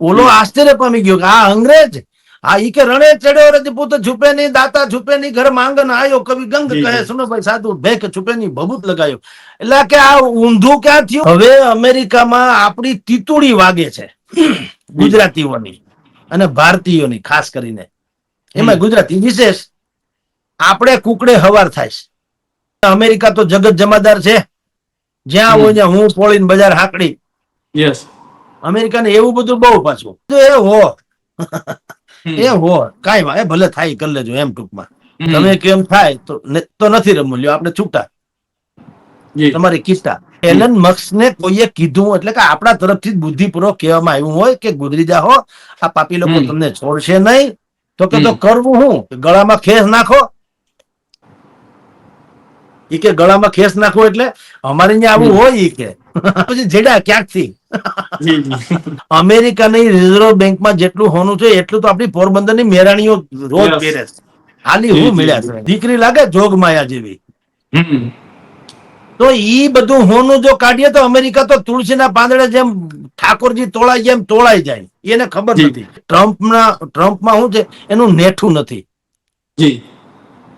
ઓલો આશ્ચર્ય પામી ગયો કે આ અંગ્રેજ આ ઈ કે રણે ચડ્યો રજપૂત છુપે નહીં દાતા છુપે નહીં ઘર માંગન આયો. કવિ ગંગ કહે જી. સુનો ભાઈ સાધુ ભેક છુપે નહીં ભભૂત લગાયો. એટલે કે આ ઊંધું ક્યાં થયું? હવે અમેરિકામાં આપણી તીતુડી વાગે છે ગુજરાતીઓની અને ભારતીયોની ખાસ કરીને. એમાં ગુજરાતી વિશેષ આપણે કુકડે હવાર થાય છે. અમેરિકા તો જગત જમાદાર છે. જ્યાં હોય હું પોળીને બજાર હાકડી. યસ અમેરિકાને એવું બધું બહુ પાછું. તો એ હો એ હો કાંઈ એ ભલે થાય કરી લેજો એમ ટૂંકમાં. તમે કેમ થાય તો તો નથી રમવું. લ્યો આપણે છૂટા. તમારી કિસ્સા. એલન મક્સ ને કોઈએ કીધું એટલે કે આપણા તરફથી બુદ્ધિપૂર્વક કહેવામાં આવ્યું હોય કે ગુજરી જાઓ આ પાપી લોકો તમને છોડશે નહીં. તો કે તો કરવું હું? ગળામાં ખેસ નાખો? ઈ કે ગળામાં ખેસ નાખો એટલે અમારે ત્યાં આવું હોય ઈ કે. પછી જેડા ક્યાંકથી? અમેરિકાની રિઝર્વ બેંકમાં જેટલું હોનું છે એટલું તો આપણી પોરબંદરની મેરાણીઓ રોજ પહેરે છે. હાલી હું મળ્યા છે. દીકરી લાગે જોગમાયા જેવી. તો ઈ બધું હોનું જો કાઢીએ તો અમેરિકા તો તુલસીના પાંદડે જેમ ઠાકોરજી તોળાય જેમ તોળાઈ જાય. એને ખબર નથી. ટ્રમ્પના ટ્રમ્પમાં શું છે? એનું નેઠું નથી. જી.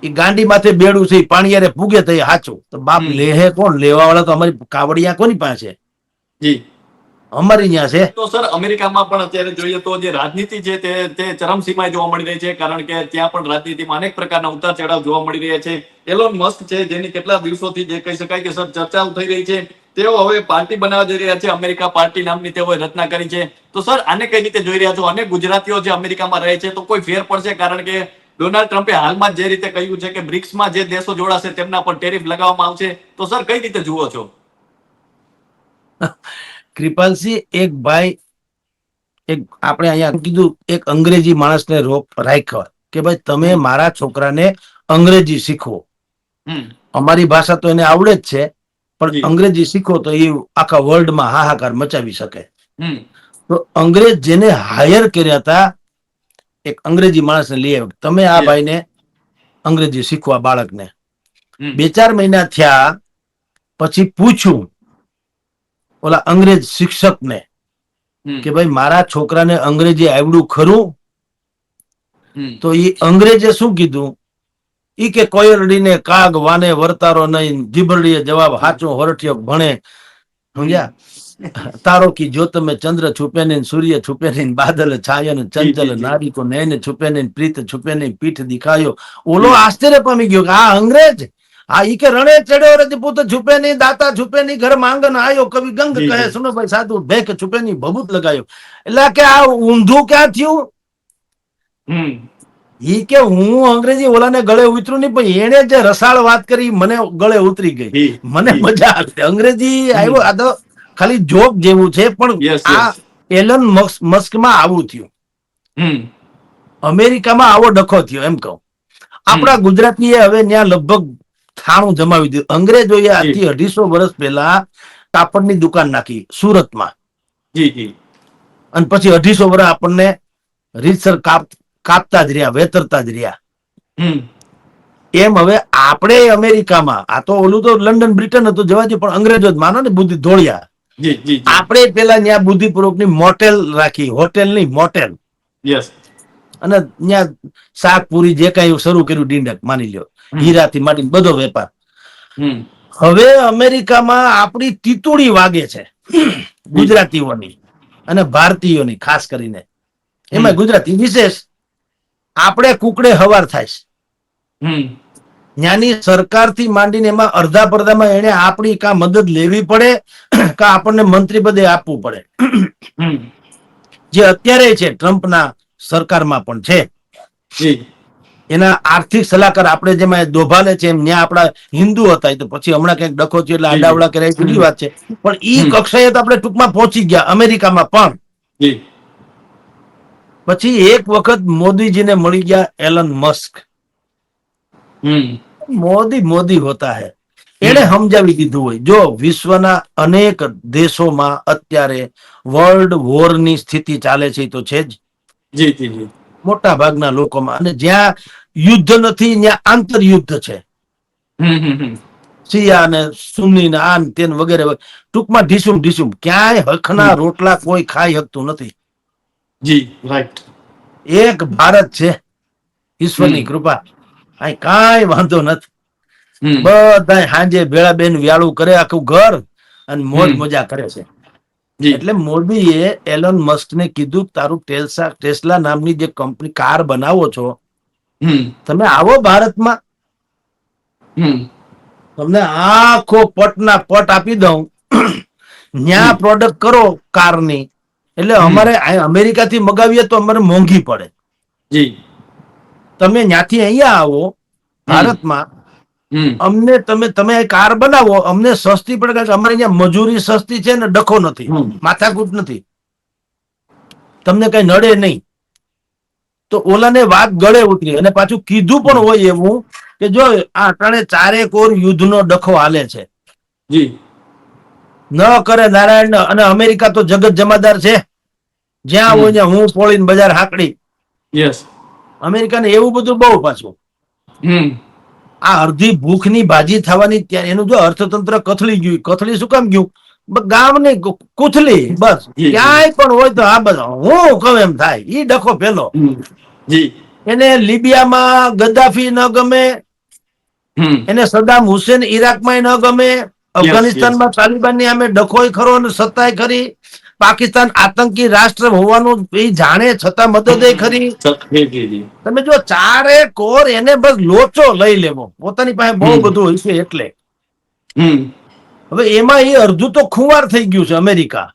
એ ગાંડી માથે બેડું છે પાણીયારે પૂગે એ હાચું. તો બાપ. લેહે કોણ? લેવા વાળા તો અમારી કાવડિયા કોની પાસે? જી. અમારી અહીંયા છે. તો સર અમેરિકામાં પણ અત્યારે જોઈએ તો જે રાજનીતિ છે તે તે ચરમસીમાએ જોવા મળી રહી છે કારણ કે ત્યાં પણ રાજનીતિમાં અનેક પ્રકારના ઉતાર ચઢાવ જોવા મળી રહ્યા છે. એલોન મસ્ક છે જેની કેટલા દિવસોથી જે કહી શકાય કે સર ચર્ચાઓ થઈ રહી છે. તેઓ હવે પાર્ટી બનાવવા જઈ રહ્યા છે અમેરિકા પાર્ટી નામની તેઓએ રચના કરી છે. તો સર આને કઈ રીતે જોઈ રહ્યા છો? અને ગુજરાતીઓ જે અમેરિકામાં રહે છે તો કોઈ ફેર પડશે? કારણ કે ડોનાલ્ડ ટ્રમ્પે હાલમાં જે રીતે કહ્યું છે કે બ્રિક્સમાં જે દેશો જોડાશે તેમના પર ટેરિફ લગાવવામાં આવશે. તો સર કઈ રીતે જુઓ છો? કૃપાલસિંહ એક ભાઈ એક આપણે અહીંયા કીધું એક અંગ્રેજી માણસને રોક રાખ્યો કે ભાઈ તમે મારા છોકરાને અંગ્રેજી શીખવો. અમારી ભાષા તો એને આવડે જ છે પણ. અંગ્રેજી શીખો તો એ આખા વર્લ્ડમાં હાહાકાર મચાવી શકે. તો અંગ્રેજ જેને હાયર કર્યા હતા એક અંગ્રેજી માણસને લઈ આવ્યો. તમે આ. ભાઈને અંગ્રેજી શીખવા બાળકને. બે ચાર મહિના થયા પછી પૂછ્યું ઓલા અંગ્રેજ શિક્ષકને કે ભાઈ મારા છોકરાને અંગ્રેજી આવડું ખરું? તો એ અંગ્રેજે શું કીધું? ઈ કે કોયરડીને કાગ વાને વર્તારો નહીં જીબરડીએ જવાબ હાચો હરઠિયો ભણે. સમજ્યા? તારો કી જો તમે ચંદ્ર છુપે નહીં સૂર્ય છુપે નહીં બાદલ છાયો ને ચંચલ. નારી કો નૈન છુપે નહીં પ્રીત છુપે નહીં પીઠ દિખાયો. ઓલો આશ્ચર્ય પામી ગયો કે આ અંગ્રેજ? આ ઈ કે રણે ચડ્યો રજપૂત છુપે નહીં દાતા છુપે નહીં ઘર માંગન આયો. કવિ ગંગ કહે જી. સુનો ભાઈ સાધુ ભેખ છુપે નહીં ભભૂત લગાયો. એટલે કે આ ઊંધું ક્યાં થયું? ઈ કે હું અંગ્રેજી ઓલાને ગળે ઉતરું નહીં પણ એને જે રસાળ વાત કરી મને ગળે ઉતરી ગઈ. મને મજા આવે અંગ્રેજી આવ્યો આ તો ખાલી જોક જેવું છે પણ આ એલન મસ્ક મસ્કમાં આવું થયું. અમેરિકામાં આવો ડખો થયો એમ કહું. આપણા ગુજરાતીએ હવે ત્યાં લગભગ થાણું જમાવી દીધું. અંગ્રેજોએ આજથી અઢીસો વર્ષ પહેલા કાપડની દુકાન નાખી સુરતમાં. જી જી. અને પછી અઢીસો વર્ષ આપણને રીતસર કાપ કાપતા જ રહ્યા વેતરતા જ રહ્યા. એમ હવે આપણે અમેરિકામાં આ તો ઓલું તો લંડન બ્રિટન હતું જવા દે પણ અંગ્રેજો જ માનો ને બુદ્ધિ ધોળિયા. આપણે પેલા ત્યાં બુદ્ધિપૂર્વકની મોટેલ રાખી હોટેલની મોટેલ અને ત્યાં શાક પૂરી જે કઈ શરૂ કર્યું ડીંડક માની લ્યો. હીરાથી માંડીને બધો વેપાર. હવે અમેરિકામાં આપણી તીતુડી વાગે છે. ગુજરાતીઓની અને ભારતીયોની ખાસ કરીને. એમાં ગુજરાતી વિશેષ આપણે કુકડે હવાર થાય છે. ત્યાંની સરકારથી માંડીને એમાં અડધા પડધામાં એને આપણી કા મદદ લેવી પડે કા આપણને મંત્રી પદે આપવું પડે. જે અત્યારે છે ટ્રમ્પના સરકારમાં પણ છે. એના આર્થિક સલાહકાર આપણે જેમાં દોભાલે છે એમ ત્યાં આપણા હિન્દુ હતા તો પછી હમણાં કંઈક ડખો છે એટલે આડાવડા કર્યા જુદી વાત છે. પણ ઈ કક્ષાએ તો આપણે ટૂંકમાં પહોંચી ગયા અમેરિકામાં પણ. પછી એક વખત મોદીજીને મળી ગયા એલન મસ્ક. મોદી મોદી હોતા હે. એને સમજાવી દીધું હોય જો વિશ્વના અનેક દેશોમાં અત્યારે વર્લ્ડ વોરની સ્થિતિ ચાલે છે તો છે જ. જી જી જી. મોટા ભાગના લોકોમાં. અને જ્યાં યુદ્ધ નથી ત્યાં આંતરયુદ્ધ છે. શિયા ને સુન્ની ને આન તેન વગેરે. ટૂંકમાં ઢીસુમ ઢીસુમ. ક્યાંય હકના રોટલા કોઈ ખાઈ શકતું નથી. જી રાઈટ એક ભારત છે. ઈશ્વરની કૃપા. અહીં કાંઈ વાંધો નથી. બધા સાંજે ભેળા બેન વ્યાળું કરે આખું ઘર અને મોજ મજા કરે છે. એટલે મોદીએ એલન મસ્ક ને કીધું તારું ટેસ્લા ટેસ્લા નામની જે કંપની કાર બનાવો છો તમે આવો ભારતમાં. તમને આખો પટના પટ આપી દઉં. ન્યા પ્રોડક્ટ કરો કારની એટલે અમારે અમેરિકા અમેરિકાથી મગાવીએ તો અમારે મોંઘી પડે. જી. તમે ત્યાંથી અહીંયા આવો ભારતમાં અમને તમે તમે કાર બનાવો અમને સસ્તી પડે કારણ કે અમારે અહીંયા મજૂરી સસ્તી છે ને ડખો નથી માથાકૂટ નથી. તમને કઈ નડે નહીં. તો ઓલાને વાત ગળે ઉતરી અને પાછું કીધું પણ હોય એવું કે જો આ ત્રણે ચારે કોર યુદ્ધનો ડખો હાલે છે. જી. ન કરે નારાયણ અને અમેરિકા તો જગત જમાદાર છે. જ્યાં. હોય ત્યાં હું પોળીને બજાર હાકડી. યસ. અમેરિકાને એવું બધું બહુ પાછું. હમ. આ અડધી ભૂખની ભાજી થવાની એનું જો અર્થતંત્ર કથળી ગયું કથળી શું કામ ગયું? ગામની કુથલી બસ. ક્યાંય પણ હોય તો આ બધા હું કહું એમ થાય. ઈ ડખો પેલો. એને લિબિયામાં ગદ્દાફી ન ગમે. એને સદામ હુસેન ઈરાકમાં ન ગમે. અફઘાનિસ્તાનમાં તાલિબાનની અમે ડખોય ખરો અને સત્તાય ખરી. પાકિસ્તાન આતંકી રાષ્ટ્ર હોવાનું એ જાણે છતાં મદદ ખરી. તમે જો ચારે કોર એને બસ લોચો લઈ લેવો. પોતાની પાસે બહુ બધું હોય છે એટલે. હવે એમાં એ અડધું તો ખુવાર થઈ ગયું છે અમેરિકા.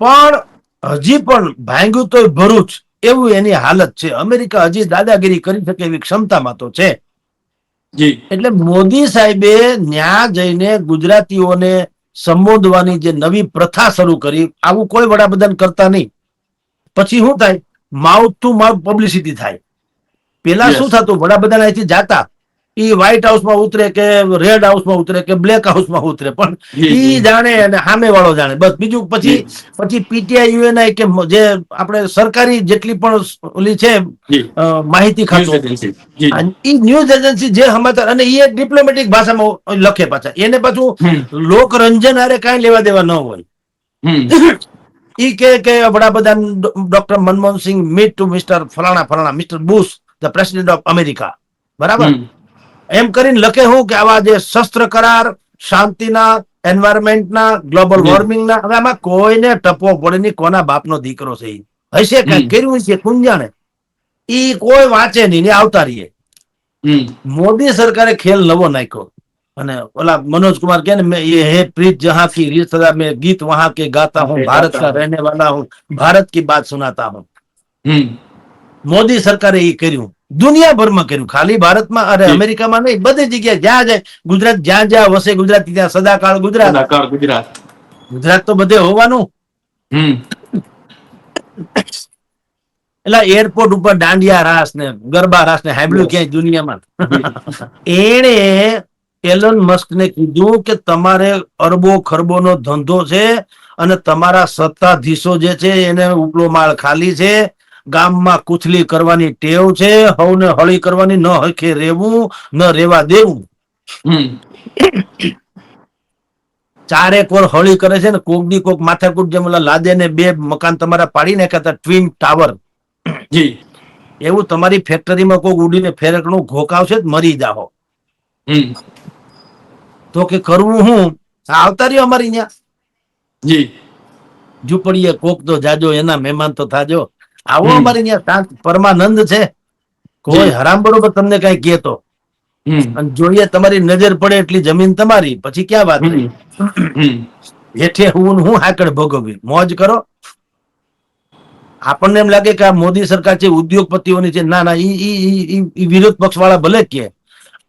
પણ હજી પણ ભાંગ્યું તો ભરૂચ. એવું એની હાલત છે. અમેરિકા હજી દાદાગીરી કરી શકે એવી ક્ષમતામાં તો છે. એટલે મોદી સાહેબે ન્યા જઈને ગુજરાતીઓને સંબોધવાની જે નવી પ્રથા શરૂ કરી આવું કોઈ વડાપ્રધાન કરતા નહીં. પછી શું થાય? માઉથ ટુ માઉથ પબ્લિસિટી થાય. પેલા શું થતું? વડાપ્રધાન અહીંથી જાતા. ઈ વ્હાઈટ હાઉસમાં ઉતરે કે રેડ હાઉસમાં ઉતરે કે બ્લેક હાઉસમાં ઉતરે. પણ એ જાણે અને સામે વાળો જાણે. બસ બીજું પછી પછી પીટીઆઈ યુએનઆઈ કે જે આપણે સરકારી જેટલી પણ ઓલી છે માહિતી ખાતું. ઈ ન્યૂઝ એજન્સી જે સમાચાર અને એ ડિપ્લોમેટિક ભાષામાં લખે પાછા. એને પાછું લોકરંજન હારે કાંઈ લેવા દેવા ન હોય. એ ઈ કે કે વડાપ્રધાન doctor Manmohan Singh meet to mister ફલાણા ફલાણા mister Bush the president of America બરાબર? એમ કરીને લખે હું કે આવા જે શસ્ત્ર કરાર શાંતિના એન્વાયરમેન્ટના ગ્લોબલ હમ. વોર્મિંગના હવે આમાં કોઈને ટપો પડે નહીં કોના બાપનો દીકરો છે ઈ હશે કઈ હમ. કર્યું છે કોણ જાણે ઈ કોઈ વાંચે નહીં ને આવતા રહીએ હમ મોદી સરકારે ખેલ નવો નાખ્યો અને ઓલા मनोज कुमार कहने मैं ये है प्रीत जहां की रीत सदा मैं गीत वहां के गाता हूँ गाता भारत का हूँ। रहने वाला हूँ भारत की बात सुनाता हूँ હમ મોદી સરકારે એ કર્યું દુનિયાભરમાં કર્યું. ખાલી ભારતમાં અરે અમેરિકામાં નહીં બધી જગ્યાએ જ્યાં જાય ગુજરાત જ્યાં જ્યાં વસે ગુજરાત ત્યાં સદાકાળ ગુજરાત. ગુજરાત. ગુજરાત તો બધે હોવાનું. એટલે એરપોર્ટ ઉપર દાંડિયા રાસ ને ગરબા રાસ ને હાંભળ્યું ક્યાંય દુનિયામાં? એણે એલન મસ્ક ને કીધું કે તમારે અરબો ખરબો નો ધંધો છે અને તમારા સત્તાધીશો જે છે એને ઉપલો માળ ખાલી છે. ગામમાં કુથલી કરવાની ટેવ છે હવને હળી કરવાની ન હખે રહેવું ન રેવા દેવું. ચારેક વાર હળી કરે છે ને કોકની કોક માથાકૂટ જેમ લાદે ને બે મકાન તમારા પાડી નાખ્યા ટ્વિન ટાવર જી. એવું તમારી ફેક્ટરીમાં કોક ઉડીને ફેરકણું ઘોકાવશે મરી જાઓ તો કે કરવું હું? આવતા રહ્યો અમારી ત્યાં જી. ઝૂંપડીએ કોક તો જાજો એના મહેમાન તો થાજો. આવો. અમારી અહીંયા શાંત પરમાનંદ છે. કોઈ. હરામ બરોબર તમને કઈ હમ. અને જોઈએ તમારી નજર પડે એટલી જમીન તમારી પછી ક્યાં વાત હેઠે હું હું હાકડ ભોગવવી મોજ કરો. આપણને એમ લાગે કે આ મોદી સરકાર છે ઉદ્યોગપતિઓની છે ના ના ઈ વિરોધ પક્ષ વાળા ભલે કે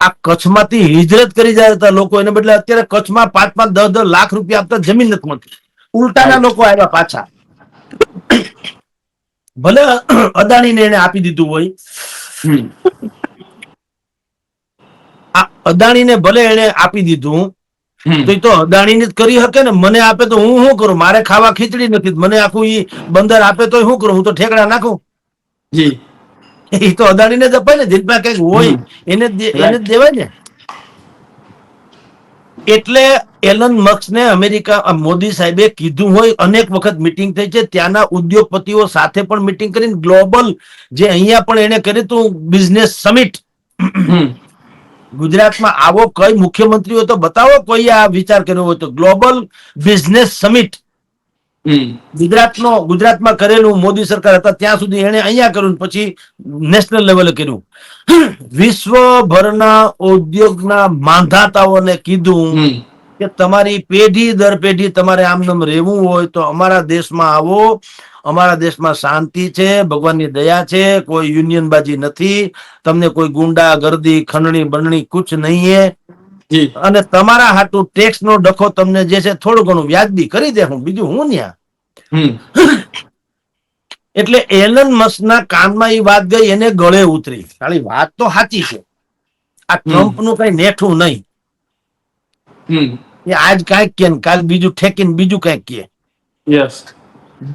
આ કચ્છમાંથી હિજરત કરી જાય હતા લોકો એને બદલે અત્યારે કચ્છમાં પાંચ પાંચ દસ દસ લાખ રૂપિયા આપતા જમીન નથી મળતી. ઉલટાના લોકો આવ્યા પાછા. ભલે અદાણીને એને આપી દીધું હોય. અદાણીને ભલે એને આપી દીધું તો એ તો અદાણીને જ કરી શકે ને. મને આપે તો હું શું કરું? મારે ખાવા ખીચડી નથી. મને આખું ઈ બંદર આપે તો શું કરું? હું તો ઠેકડા નાખું. જી. એ તો અદાણીને જ અપાય ને. જેટલા કંઈક હોય એને. એને જ દેવાય ને. એટલે એલન મક્સને અમેરિકા મોદી સાહેબે કીધું હોય અનેક વખત મિટિંગ થઈ છે. ત્યાંના ઉદ્યોગપતિઓ સાથે પણ મિટિંગ કરીને ગ્લોબલ જે અહીંયા પણ એને કર્યું હતું બિઝનેસ સમિટ. ગુજરાતમાં આવો કઈ મુખ્યમંત્રી હોય તો બતાવો કોઈ આ વિચાર કર્યો હોય તો. Global business summit. ગુજરાતનો ગુજરાતમાં કરેલું મોદી સરકાર હતા ત્યાં સુધી એને અહીંયા કર્યું પછી નેશનલ લેવલે કર્યું. વિશ્વભરના ઉદ્યોગના માંધાતાઓને કીધું કે તમારી પેઢી દર પેઢી તમારે આમનામ રહેવું હોય તો અમારા દેશમાં આવો અમારા દેશમાં શાંતિ છે ભગવાનની દયા છે કોઈ યુનિયનબાજી નથી તમને કોઈ ગુંડા ગર્દી ખંડણી બરણી કુછ નહીં અને તમારા હાટું ટેક્સ નો ડખો તમને જે છે થોડું ઘણું વ્યાજબી કરી દે હું બીજું હું ન્યા? એટલે એલન મસ્કના કાનમાં એ વાત ગઈ એને ગળે ઉતરી. ખાલી વાત તો સાચી છે. આ ટ્રમ્પનું કઈ નેઠું નહીં. એ આજ કાંઈક કે કાલ બીજું ઠેકીને બીજું કાંઈક કે. યસ.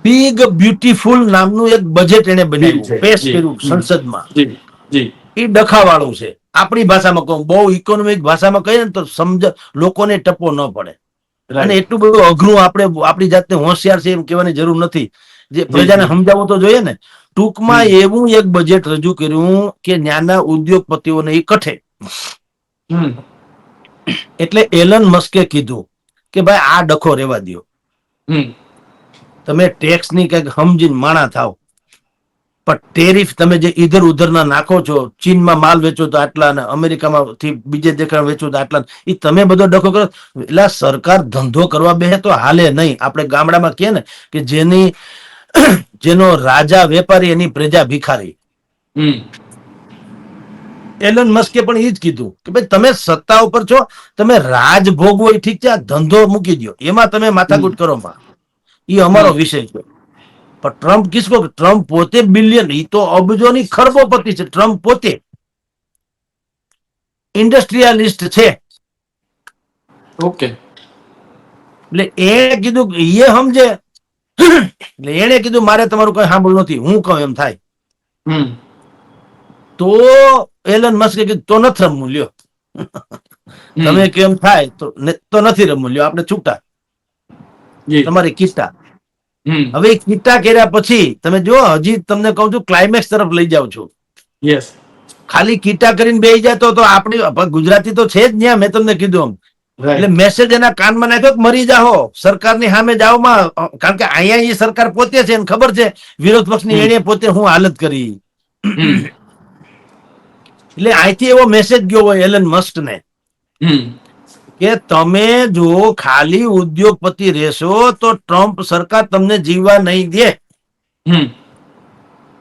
બિગ બ્યુટીફુલ નામનું એક બજેટ એને બનાવ્યું પેશ કર્યું સંસદમાં. જી. એ ડખાવાળું છે. આપણી ભાષામાં કહું બહુ ઇકોનોમિક ભાષામાં કહીએ ને તો સમજ લોકોને ટપો ન પડે. અને એટલું બધું અઘરું આપણે આપણી જાતને હોશિયાર છે એમ કહેવાની જરૂર નથી. જે પ્રજાને સમજાવવું તો જોઈએ ને ટૂંકમાં એવું એક બજેટ રજૂ કર્યું કે નાના ઉદ્યોગપતિઓને કઠે. એટલે એલન મસ્કે કીધું કે ભાઈ આ ડખો રેવા દો તમે ટેક્સની કંઈક સમજીને માણા થાવ. પણ ટેરિફ તમે જે ઇધર ઉધરના નાખો છો ચીનમાં માલ વેચો તો આટલા ને અમેરિકામાં થી બીજે દેખાડ વેચો તો આટલા એ તમે બધો ડખો કરો. એટલે સરકાર ધંધો કરવા બેસે તો હાલે નહીં. આપણે ગામડામાં કહે ને કે જેની જેનો રાજા વેપારી એની પ્રજા ભિખારી. એલન મસ્કે પણ એ જ કીધું કે ભાઈ તમે સત્તા ઉપર છો તમે રાજ ભોગવો એ ઠીક છે આ ધંધો મૂકી દો એમાં તમે માથાકૂટ કરો માં. એ અમારો વિષય છે. પણ ટ્રમ્પ કિસકો ટ્રમ્પ પોતે બિલિયન એ તો અબજોની ખરબોપતિ છે ટ્રમ્પ પોતે. ઇન્ડસ્ટ્રીયાલિસ્ટ છે. ઓકે. એટલે એણે કીધું એ સમજે એટલે એણે કીધું મારે તમારું કઈ સાંભળવું નથી હું કહું એમ થાય. તો એલન મસ્કે કીધું તો નથી રમવું લ્યો. તમે કેમ થાય તો નથી રમવું લ્યો આપણે છૂટા. તમારી હમ હવે કિટા કર્યા પછી તમે જો હજી તમને કહું છું ક્લાઇમેક્સ તરફ લઈ જાઉં છું. યસ ખાલી કીટા કરીને બેસી જાય તો આપણી ગુજરાતી તો છે જ ન્યા મેં તમને કીધું એમ. એટલે મેસેજ એના કાનમાં નાખ્યો કે મરી જાઓ. સરકારની સામે જાઓમાં માં કારણ કે અહીંયા એ સરકાર પોતે છે એને ખબર છે. વિરોધ પક્ષની. એણે પોતે હું હાલત કરી. એટલે અહીંથી એવો મેસેજ ગયો હોય એલન મસ્ટ ને કે તમે જો ખાલી ઉદ્યોગપતિ રહેશો તો ટ્રમ્પ સરકાર તમને જીવવા નહીં દે.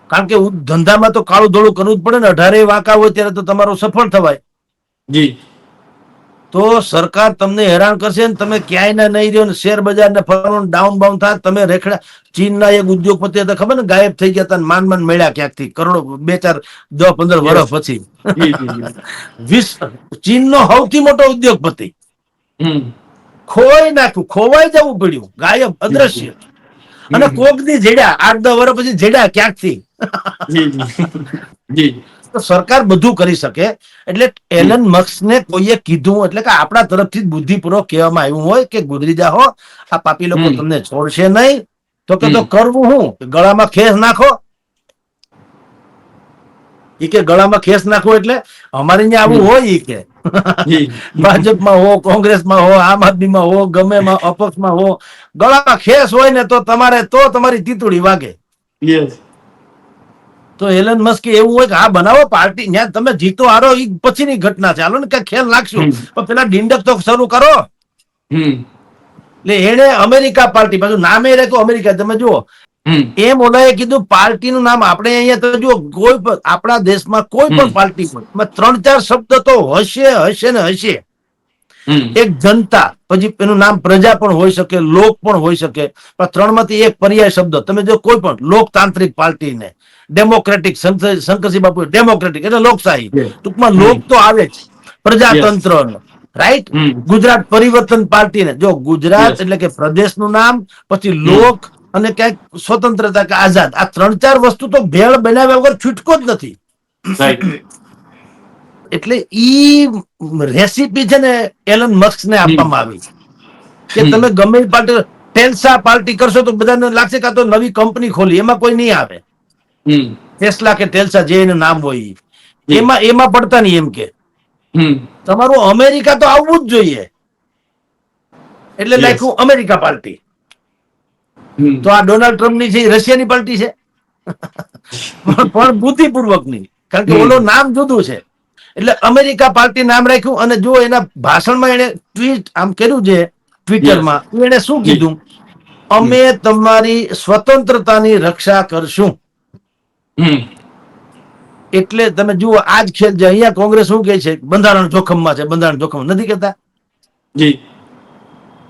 કારણ કે ધંધામાં તો કાળું ધોળું કરવું જ પડે ને. અઢારે વાંકા હોય ત્યારે તો તમારો સફળ થવાય. જી. તો સરકાર તમને હેરાન કરશે ને તમે ક્યાંય ના નહીં રહ્યો ને. શેર બજાર ને ફરવાનું ડાઉન બાઉન થાય તમે રેખડા ચીનના એક ઉદ્યોગપતિ હતા ખબર ને? ગાયબ થઈ ગયા હતા માન માન મળ્યા ક્યાંકથી? કરોડો બે ચાર દસ પંદર વર્ષ પછી. વિશ્વ ચીનનો સૌથી મોટો ઉદ્યોગપતિ. ખોવાઈ નાખ્યું ખોવાઈ જવું પડ્યું. ગાયબ અદ્રશ્ય. અને કોકની જેડ્યા આઠ દસ વર્ષ પછી જેડ્યા ક્યાંકથી? સરકાર બધું કરી શકે. એટલે એલન મસ્કને કોઈએ કીધું એટલે કે આપણા તરફથી જ બુદ્ધિપૂર્વક કહેવામાં આવ્યું હોય કે ગુજરી જાઓ આ પાપી લોકો તમને છોડશે નહીં. તો કે તો કરવું હું? ગળામાં ખેસ નાખો. ઈ કે ગળામાં ખેસ નાખો એટલે અમારે અહીંયા આવું હોય ઈ કે. ભાજપમાં હો કોંગ્રેસમાં હો આમ આદમીમાં હો ગમે અપક્ષમાં હો ગળામાં ખેસ હોય ને તો તમારે તો તમારી તીતુડી વાગે. તો એલન મસ્કે એવું હોય કે હા બનાવો પાર્ટી ત્યાં તમે જીતો હારો એ પછીની ઘટના છે. હાલો ને કઈ ખેલ નાખશું. પણ પેલા ડિંડક તો શરૂ કરો. એટલે એને અમેરિકા પાર્ટી પાછું નામે તો અમેરિકા. તમે જુઓ એમ ઓલાએ કીધું પાર્ટીનું નામ આપણે અહીંયા તો જો કોઈ પણ આપણા દેશમાં કોઈ પણ પાર્ટી હોય ત્રણ ચાર શબ્દ તો હશે હશે ને હશે. એક જનતા પછી એનું નામ પ્રજા પણ હોઈ શકે લોક પણ હોઈ શકે પણ ત્રણમાંથી એક પર્યાય શબ્દ. તમે જો કોઈ પણ લોકતાંત્રિક પાર્ટીને ડેમોક્રેટિક શંકરસિંહ બાપુ ડેમોક્રેટિક એટલે લોકશાહી. ટૂંકમાં લોક તો આવે જ. પ્રજાતંત્ર રાઈટ? ગુજરાત પરિવર્તન પાર્ટીને જો ગુજરાત એટલે કે પ્રદેશનું નામ પછી લોક અને ક્યાંક સ્વતંત્રતા કે આઝાદ. આ ત્રણ ચાર વસ્તુ તો ભેળ બનાવ્યા વગર છૂટકો જ નથી. એટલે ઈ રેસીપી છે ને એલન મસ્ક ને આપવામાં આવી કે તમે ગમે પાર્ટી ટેલ્સા પાર્ટી કરશો તો બધાને લાગશે કે આ તો નવી કંપની ખોલી. એમાં કોઈ નહીં આવે. ટેસ્લા કે ટેલ્સા જે એનું નામ હોય એમાં એમાં પડતા નહીં એમ કે. તમારું અમેરિકા તો આવવું જ જોઈએ. એટલે લાઈક અમેરિકા પાર્ટી. તો આ ડોનાલ્ડ ટ્રમ્પની છે રશિયાની પાર્ટી છે. પણ બુદ્ધિપૂર્વકની. કારણ કે ઓલો નામ જુદું છે. એટલે અમેરિકા પાર્ટી નામ રાખ્યું અને જો એના ભાષણમાં એને ટ્વીટ આમ કર્યું છે ટ્વિટરમાં એને શું કીધું? અમે તમારી સ્વતંત્રતાની રક્ષા કરશું. એટલે તમે જુઓ આજ ખેલ છે. અહીંયા કોંગ્રેસ શું કે છે? બંધારણ જોખમમાં છે. બંધારણ જોખમ નથી કેતા જી.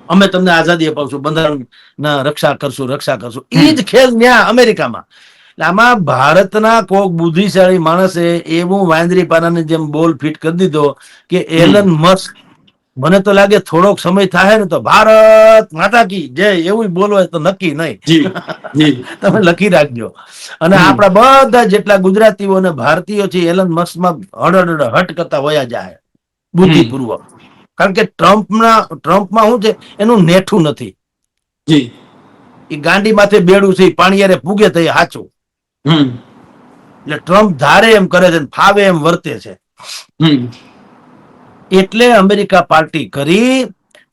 અમે તમને આઝાદી અપાવશું બંધારણ ના રક્ષા કરશું રક્ષા કરશું. એ જ ખેલ ન્યા અમેરિકામાં. આમાં ભારતના કોક બુદ્ધિશાળી માણસે એવું વાંદરી પાનાની જેમ બોલ ફિટ કરી દીધો કે એલન મસ્ક મને તો લાગે થોડોક સમય થાય ને તો ભારત માતા કી જય એવું બોલવાય તો નક્કી નહીં. જી જી. તમે લખી રાખજો. અને. આપણા બધા જેટલા ગુજરાતીઓ અને ભારતીયો છે એલન મસ્કમાં હડ હટ કરતા વયા જાય. બુદ્ધિપૂર્વક. કારણ કે ટ્રમ્પના ટ્રમ્પમાં શું છે? એનું નેઠું નથી. જી. એ ગાંડી માથે બેડું છે પાણી પાણીયારે પૂગે થઈ સાચું એટલે ટ્રમ્પ ધારે એમ કરે છે ફાવે એમ વર્તે છે. એટલે અમેરિકા પાર્ટી કરી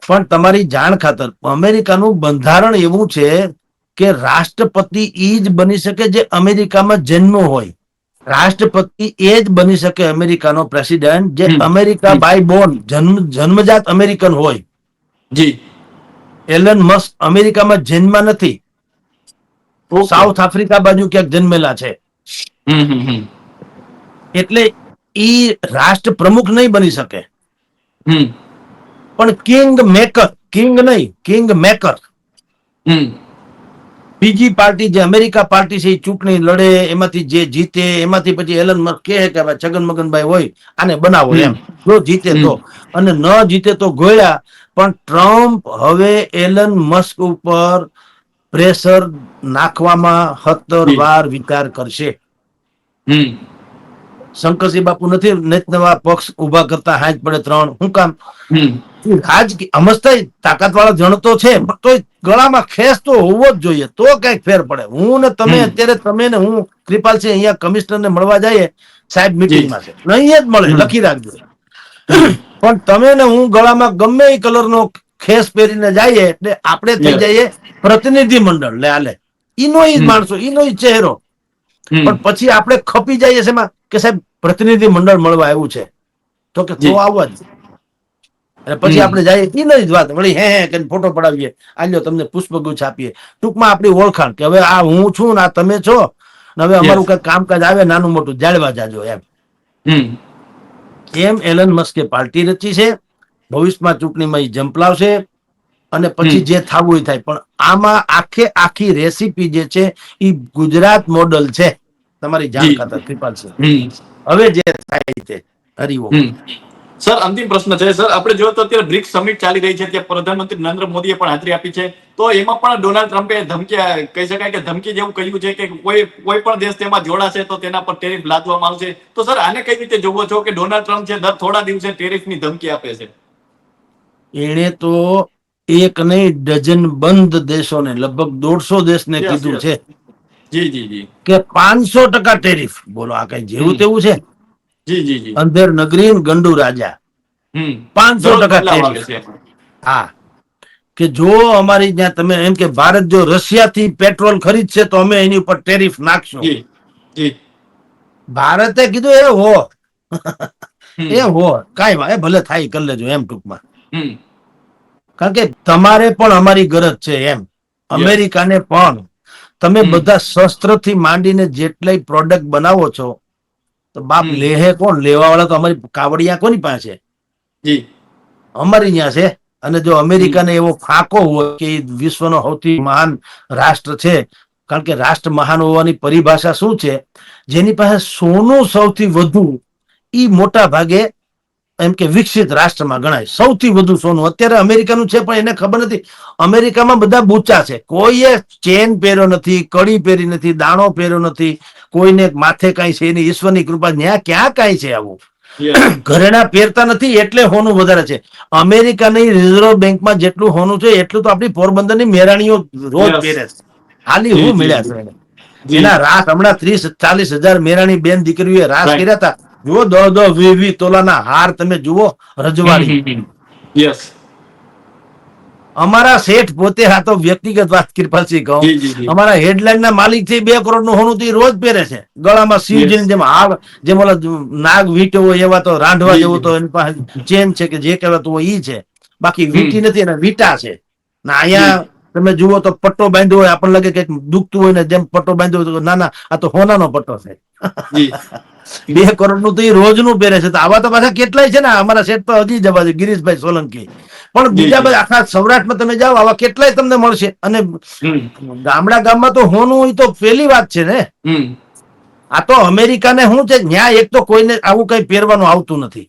પણ તમારી જાણ ખાતર અમેરિકાનું બંધારણ એવું છે કે રાષ્ટ્રપતિ ઈ જ બની શકે જે અમેરિકામાં જન્મ હોય. રાષ્ટ્રપતિ એ જ બની શકે અમેરિકાનો પ્રેસિડેન્ટ જે અમેરિકા બાય બોર્ન જન્મ જન્મજાત અમેરિકન હોય. જી. એલન મસ્ક અમેરિકામાં જન્મા નથી. સાઉથ આફ્રિકા બાજુ ક્યાંક જન્મેલા છે. એટલે ઈ રાષ્ટ્ર પ્રમુખ નહીં બની શકે. હમ. પણ કિંગ મેકર કિંગ નહીં કિંગ મેકર. હમ. બીજી પાર્ટી જે અમેરિકા પાર્ટી છે એ ચૂંટણી લડે એમાંથી જે જીતે એમાંથી પછી એલન મસ્ક કહે કે ભાઈ છગન મગનભાઈ હોય આને બનાવો એમ. જો જીતે તો. અને ન જીતે તો ગોળ્યા. પણ ટ્રમ્પ હવે એલન મસ્ક ઉપર પ્રેશર નાખવામાં સત્તર વાર વિચાર કરશે. શંકરસિંહ બાપુ નથી નેત નવા પક્ષ ઊભા કરતા હાજ પડે ત્રણ. શું કામ? રાજકીય અમસ્તા તાકાત વાળા જણ તો છે પણ તોય ગળામાં ખેસ તો હોવો જ જોઈએ. તો કંઈક ફેર પડે. હું ને તમે અત્યારે તમે ને હું કૃપાલ છે અહીંયા કમિશનર ને મળવા જઈએ સાહેબ મીટિંગમાં છે. અહીંયા જ મળે લખી રાખજો. પણ તમે ને હું ગળામાં ગમે એ કલરનો ખેસ પહેરીને જઈએ એટલે આપણે થઈ જઈએ પ્રતિનિધિ મંડળ લે આલે ઈનો ઈ. માણસો ઈનો ઈ ચહેરો. પણ પછી આપણે ખપી જઈએ છે કે સાહેબ પ્રતિનિધિ મંડળ મળવા આવ્યું છે. તો કે તો આવવા જ. અને પછી આપણે જઈએ ઈ નહીં જ વાત. વળી હે હે કરીને ફોટો પડાવીએ. આલ્યો તમને પુષ્પગુચ્છ આપીએ. ટૂંકમાં આપણી ઓળખાણ કે હવે આ હું છું ને આ તમે છો ને હવે અમારું કઈ કામકાજ આવે નાનું મોટું જાળવા જાજો એમ. એમ એલન મસ્કે પાર્ટી રચી છે. ભવિષ્યમાં ચૂંટણીમાં એ જંપલાવશે અને પછી જે થવું એ થાય. પણ આમાં આખે આખી રેસીપી જે છે એ ગુજરાત મોડલ છે. તમારી જાણ. ખાતર કૃપાલ છે હવે જે થાય છે હરિઓમ હમ. સર અંતિમ પ્રશ્ન છે. સર આપણે જો તો અત્યારે બ્રિક્સ સમિટ ચાલી રહી છે. ત્યાં પ્રધાનમંત્રી નરેન્દ્ર મોદીએ પણ હાજરી આપી છે. તો એમાં પણ ડોનાલ્ડ ટ્રમ્પે ધમકી કહી શકાય કે ધમકી જેવું કહ્યું છે કે કોઈ કોઈ પણ દેશ તેમાં જોડાશે તો તેના પર ટેરિફ લાદવામાં આવશે. તો સર આને કઈ રીતે જોવો છો કે ડોનાલ્ડ ટ્રમ્પ છે દર થોડા દિવસે ટેરિફની ધમકી આપે છે? એણે તો એક નહીં ડઝન બંધ દેશોને લગભગ દોઢસો દેશને કીધું છે. જી જી જી. કે પાંચસો ટકા ટેરિફ. બોલો આ કઈ જેવું તેવું છે? અંધેર નગરી ગંડુ રાજા. હમ. 500% બદલાવ આવે tariff. છે. એમાં. હા. કે જો અમારી જ્યાં તમે એમ કે ભારત જો રશિયાથી પેટ્રોલ ખરીદશે તો અમે એની ઉપર ટેરિફ નાખશું. ભારતે કીધું એ હો. એ હો. કાંઈ એ ભલે થાય કરી લેજો એમ ટૂંકમાં. કારણ કે તમારે પણ અમારી ગરજ છે એમ. અમેરિકાને પણ. તમે બધા બધા શસ્ત્રથી માંડીને જેટલાય પ્રોડક્ટ બનાવો છો તો બાપ લેહે કોણ? લેવા વાળા તો અમારી કાવડિયા કોની પાસે? અમારી ત્યાં છે. અને જો અમેરિકાને એવો ફાંકો હોય કે વિશ્વનો સૌથી મહાન રાષ્ટ્ર છે કારણ કે રાષ્ટ્ર મહાન હોવાની પરિભાષા શું છે? જેની પાસે સોનું સૌથી વધુ ઈ મોટા ભાગે એમ કે વિકસિત રાષ્ટ્રમાં ગણાય. સૌથી વધુ સોનું. અત્યારે અમેરિકાનું છે પણ એને ખબર નથી. અમેરિકામાં બધા બૂચા છે. કોઈએ ચેન પહેર્યો નથી કડી પહેરી નથી દાણો પહેર્યો નથી. કોઈને માથે કાંઈ છે એની ઈશ્વરની કૃપા ન્યા ક્યાં કાંઈ છે આવું? ઘરેણા પહેરતા નથી એટલે હોનું વધારે છે. અમેરિકાની રિઝર્વ બેંકમાં જેટલું હોનું છે એટલું તો આપણી પોરબંદરની મેરાણીઓ રોજ પહેરે છે. હાલી હું મળ્યા છે એને. રાસ હમણાં ત્રીસ ચાલીસ હજાર મેરાણી બેન દીકરીઓએ રાસ. કર્યા હતા. જુઓ દો દો વી વી તોલાના હાર તમે જુઓ રજવાડી. Yes. અમારા શેઠ પોતે આ તો વ્યક્તિગત વાત કૃપાલસિંહ કહું. અમારા હેડલાઇન ના માલિકથી બે કરોડનું હોનું રોજ પહેરે છે. ગળામાં શિવજીની જેમ હાર જેમ ઓલા નાગ વીંટો હોય એવા તો રાંધવા જેવું તો એની પાસે ચેન છે કે જે કહેવાતું હોય ઈ છે. બાકી વીટી નથી એના વીટા છે. ના અહીંયા તમે જુઓ તો પટ્ટો બાંધ્યો હોય આપણને લાગે કે દુખતું હોય ને જેમ પટ્ટો બાંધ્યો હોય તો ના ના આ તો હોનાનો પટ્ટો છે. બે કરોડનું તો એ રોજનું પહેરે છે. તો આવા તો પાછા કેટલાય છે ને? અમારા શેઠ તો હજી જવા છે ગિરીશભાઈ સોલંકી. પણ બીજા બધા આખા સૌરાષ્ટ્રમાં તમે જાઓ આવા કેટલાય તમને મળશે. અને ગામડા ગામમાં તો હોનું એ તો પેલી વાત છે ને? આ તો અમેરિકાને શું છે? ન્યાય એક તો કોઈને આવું કઈ પહેરવાનું આવતું નથી.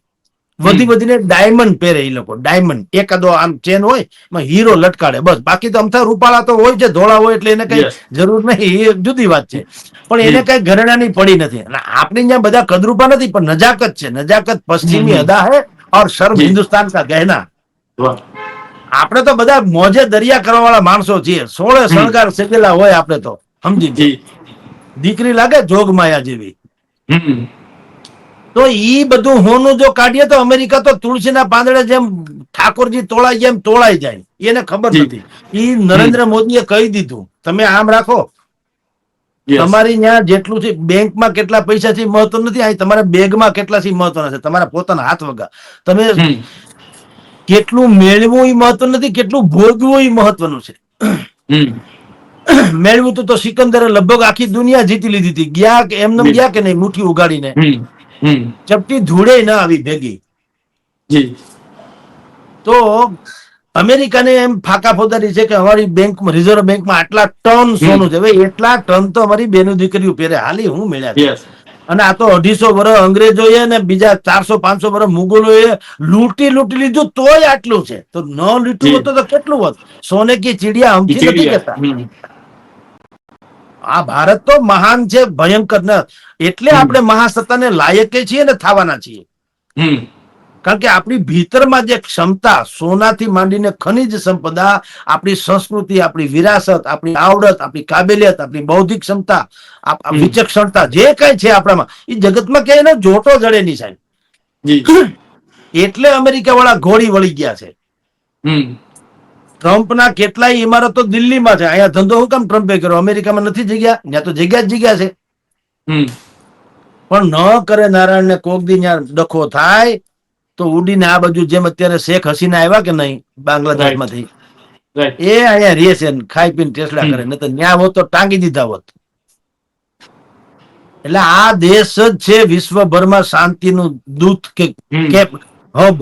વધી વધીને ડાયમંડ પહેરે એ લોકો. ડાયમંડ એકાદો આમ ચેન હોય એમાં હીરો લટકાડે. બસ. બાકી તો અમથા રૂપાળા તો હોય છે ધોળા હોય એટલે એને કઈ જરૂર નહીં. એ જુદી વાત છે. પણ એને કઈ ઘરેણાની પડી નથી. અને આપણે ત્યાં બધા કદરૂપા નથી પણ નજાકત છે. નજાકત પશ્ચિમી. અદા હે ઓર શર્મ હિન્દુસ્તાન કા ગહેના. આપણે તો બધા મોજે દરિયા કરવા વાળા માણસો છીએ. સોળે શણગાર સેકેલા હોય આપણે તો. સમજી દીકરી લાગે જોગમાયા જેવી. હમ. તો ઈ બધું હોનું જો કાઢીએ તો અમેરિકા તો તુલસીના પાંદડે જેમ ઠાકોરજી તોળાય જેમ તોળાઈ જાય. એને ખબર નથી. ઈ નરેન્દ્ર મોદીએ કહી દીધું. તમે આમ રાખો. તમારી ત્યાં જેટલું છે બેંકમાં કેટલા પૈસા છે મહત્વ નથી અહીં તમારા બેગમાં કેટલા છે મહત્વના છે? તમારા પોતાના હાથ વગા તમે કેટલું મેળવું એ મહત્વ નથી કેટલું ભોગવું એ મહત્વનું છે. મેળવ્યું તો તો સિકંદરે લગભગ આખી દુનિયા જીતી લીધી હતી. ગયા કે એમને ગયા કે નહીં મુઠ્ઠી ઉગાડીને. ચપટી ધૂળે ના આવી ભેગી. જી. તો અમેરિકાને એમ ફાકા ફોદારી છે કે અમારી બેંકમાં રિઝર્વ બેંકમાં આટલા ટન સોનું છે. એટલા ટન તો અમારી બેનું દીકરીઓ પહેરે. હાલી હું મળ્યા અને આ તો અઢીસો વર્ષ અંગ્રેજોએ ને બીજા ચારસો પાંચસો વર્ષ મુગલોએ લૂંટી લૂંટી લીધું તોય આટલું છે. તો ન લૂંટવું તો કેટલું હોત? સોને કી ચીડિયા અમથી નથી. કહેતા. આ ભારત તો મહાન છે ભયંકર એટલે આપણે મહાસત્તાને લાયકે છીએ ને થવાના છીએ. કારણ કે આપણી ભીતરમાં જે ક્ષમતા સોનાથી માંડીને ખનિજ સંપદા આપણી સંસ્કૃતિ આપણી વિરાસત આપણી આવડત આપણી કાબેલિયત આપણી બૌદ્ધિક ક્ષમતા વિચક્ષણતા જે કઈ છે આપણામાં એ જગતમાં ક્યાંય જોટો જડે નહીં સાહેબ. એટલે અમેરિકા વાળા ઘોડી વળી ગયા છે. ટ્રમ્પના કેટલાય ઇમારતો દિલ્હીમાં છે. અહીંયા ધંધો હું કામ ટ્રમ્પે કર્યો? અમેરિકામાં નથી જગ્યા? ત્યાં તો જગ્યા જ જગ્યા છે. પણ ન કરે નારાયણને કોક દી ત્યાં ડખો થાય તો ઉડીને આ બાજુ જેમ અત્યારે શેખ હસીના આવ્યા કે નહીં બાંગ્લાદેશમાંથી Right. એ અહીંયા રે છે ખાઈ પીને ટેસલા કરે. નહીં તો ન્યા હોત તો ટાંગી દીધા હોત. એટલે આ દેશ જ છે વિશ્વભરમાં શાંતિનું દૂત કે હબ.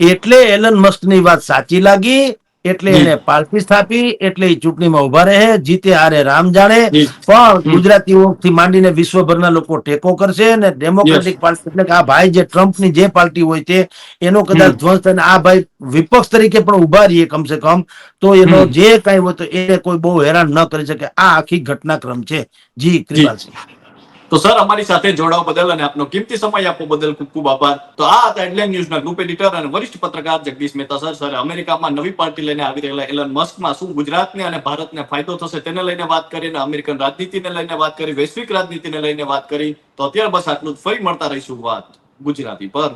એટલે એલન મસ્કની વાત સાચી લાગી એટલે એને પાર્ટી સ્થાપી એટલે એ ચૂંટણીમાં ઊભા રહે જીતે હારે રામ જાણે. પણ હમ. ગુજરાતીઓ માંડીને વિશ્વભરના લોકો ટેકો કરશે અને ડેમોક્રેટિક પાર્ટી એટલે કે આ ભાઈ જે ટ્રમ્પની જે પાર્ટી હોય છે એનો કદાચ. ધ્વંસ થાય આ ભાઈ વિપક્ષ તરીકે પણ ઊભા રહીએ કમસે કમ તો એનો જે કઈ હોય તો એને કોઈ બહુ હેરાન ન કરી શકે. આ આખી ઘટનાક્રમ છે. જી. કૃપાલસિંહ. તો સર, અમારી સાથે જોડાવા બદલ અને આપનો કિંમતી સમય આપવા બદલ ખૂબ ખૂબ આભાર. તો આ હતા હેડલાઇન ન્યૂઝના ગ્રુપ એડિટર અને વરિષ્ઠ પત્રકાર જગદીશ મહેતા સર. સર, અમેરિકામાં નવી પાર્ટી લઈને આવી રહેલા એલન મસ્કમાં શું ગુજરાતને અને ભારતને ફાયદો થશે તેને લઈને વાત કરી અને અમેરિકન રાજનીતિને લઈને વાત કરી, વૈશ્વિક રાજનીતિને લઈને વાત કરી. તો અત્યારે બસ આટલું જ. ફરી મળતા રહીશું વાત ગુજરાતી પર.